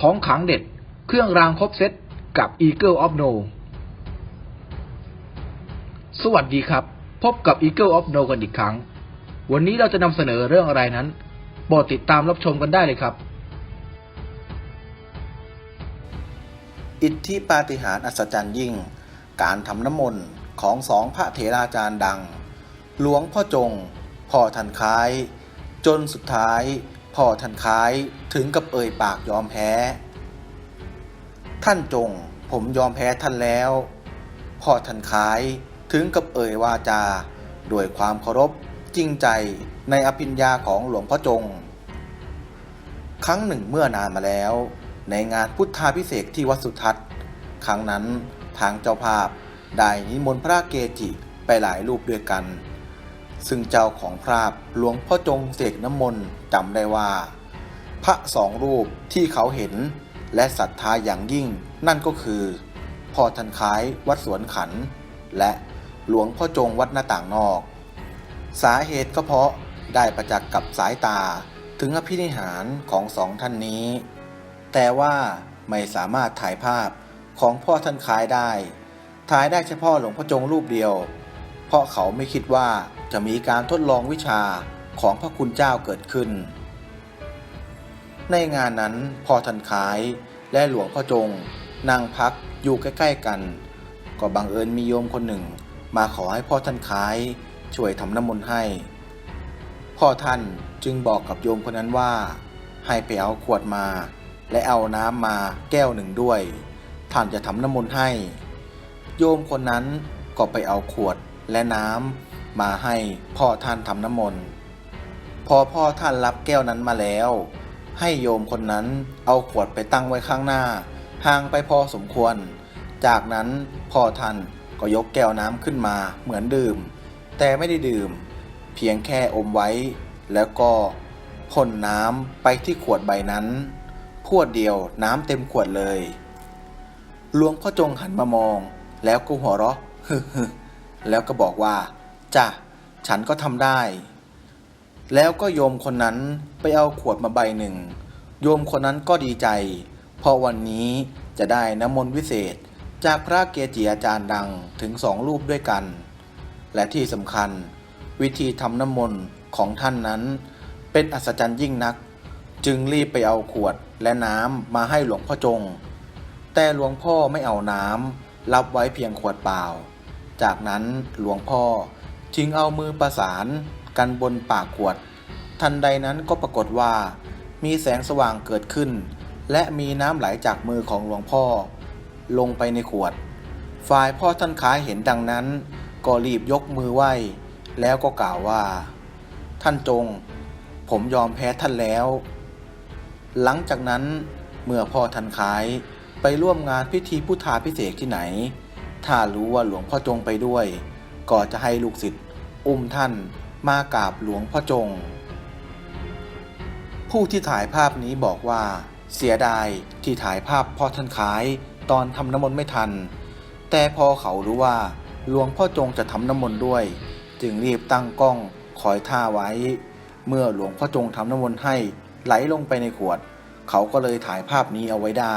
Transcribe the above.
ของขังเด็ด เครื่องรางครบเซตกับ Eagle of No สวัสดีครับ พบกับ Eagle of No กันอีกครั้ง วันนี้เราจะนำเสนอเรื่องอะไรนั้นโปรดติดตามรับชมกันได้เลยครับ อิทธิปาฏิหาริย์อัศจรรย์ยิ่ง การทำน้ำมนต์ของสองพระเถราจารย์ดัง หลวงพ่อจง พ่อทันคล้าย จนสุดท้าย พ่อทันคล้ายถึงกับเอ่ยปากยอมแพ้ ท่านจงผมยอมแพ้ท่านแล้ว พ่อทันคล้ายถึงกับเอ่ยวาจาด้วยความเคารพจริงใจในอภิญญาของหลวงพ่อจง ครั้งหนึ่งเมื่อนานมาแล้ว ในงานพุทธาพิเศษที่วัดสุทัศน์ ครั้งนั้นทางเจ้าภาพได้นิมนต์พระเกจิไปหลายรูปด้วยกัน ซึ่งเจ้าของพราบหลวงพ่อจงเสกน้ำมนต์จำได้ว่า พระสองรูปที่เขาเห็นและศรัทธาอย่างยิ่ง นั่นก็คือพ่อทันคล้ายวัดสวนขัน และหลวงพ่อจงวัดหน้าต่างนอก สาเหตุก็เพราะได้ประจักษ์กับสายตาถึงอภินิหารของสองท่านนี้ แต่ว่าไม่สามารถถ่ายภาพของพ่อท่านคล้ายได้ ถ่ายได้เฉพาะหลวงพ่อจงรูปเดียว เพราะเขาไม่คิดว่า จะมีการทดลองวิชาของพระคุณเจ้าเกิดขึ้น ในงานนั้นพ่อท่านคายและหลวงพ่อจงนั่งพักอยู่ใกล้ๆกัน ก็บังเอิญมีโยมคนหนึ่ง มาขอให้พ่อท่านคายช่วยทำน้ำมนต์ให้ พ่อท่านจึงบอกกับโยมคนนั้นว่า ให้ไปเอาขวดมา และเอาน้ำมาแก้วหนึ่งด้วย ท่านจะทำน้ำมนต์ให้ โยมคนนั้นก็ไปเอาขวดและน้ำ มาให้พ่อท่านทำน้ำมนต์พอพ่อท่านรับแก้วนั้นมาแล้ว ให้โยมคนนั้นเอาขวดไปตั้งไว้ข้างหน้า ห่างไปพอสมควร จากนั้นพ่อท่านก็ยกแก้วน้ำขึ้นมาเหมือนดื่ม แต่ไม่ได้ดื่ม เพียงแค่อมไว้ แล้วก็พ่นน้ำไปที่ขวดใบนั้นพรวดเดียวน้ำเต็มขวดเลยหลวงพ่อจงหันมามอง แล้วก็หัวเราะฮึแล้วก็บอกว่า จ้ะฉันก็ทำได้ แล้วก็โยมคนนั้นไปเอาขวดมาใบหนึ่ง โยมคนนั้นก็ดีใจ เพราะวันนี้จะได้น้ำมนต์วิเศษจากพระเกจิอาจารย์ดังถึงสองรูปด้วยกัน และที่สำคัญ วิธีทำน้ำมนต์ของท่านนั้น เป็นอัศจรรย์ยิ่งนัก จึงรีบไปเอาขวดและน้ำมาให้หลวงพ่อจง แต่หลวงพ่อไม่เอาน้ำรับไว้เพียงขวดเปล่า จากนั้นหลวงพ่อ จึงเอามือประสานกันบนปากขวด ทันใดนั้นก็ปรากฏว่า มีแสงสว่างเกิดขึ้น และมีน้ำไหลจากมือของหลวงพ่อ ลงไปในขวด ฝ่ายพ่อท่านค้ายเห็นดังนั้น ก็รีบยกมือไหว้ แล้วก็กล่าวว่า ท่านจง ผมยอมแพ้ท่านแล้ว หลังจากนั้นเมื่อพ่อท่านขายไปร่วมงานพิธีพุทธาพิเศษที่ไหน ถ้ารู้ว่าหลวงพ่อจงไปด้วย ก็จะให้ลูกศิษย์อุ้มท่านมากราบหลวงพ่อจง ผู้ที่ถ่ายภาพนี้บอกว่า เสียดายที่ถ่ายภาพพ่อท่านขายตอนทำน้ำมนต์ไม่ทัน แต่พอเขารู้ว่าหลวงพ่อจงจะทำน้ำมนต์ด้วย จึงรีบตั้งกล้องคอยท่าไว้ เมื่อหลวงพ่อจงทำน้ำมนต์ให้ไหลลงไปในขวด เขาก็เลยถ่ายภาพนี้เอาไว้ได้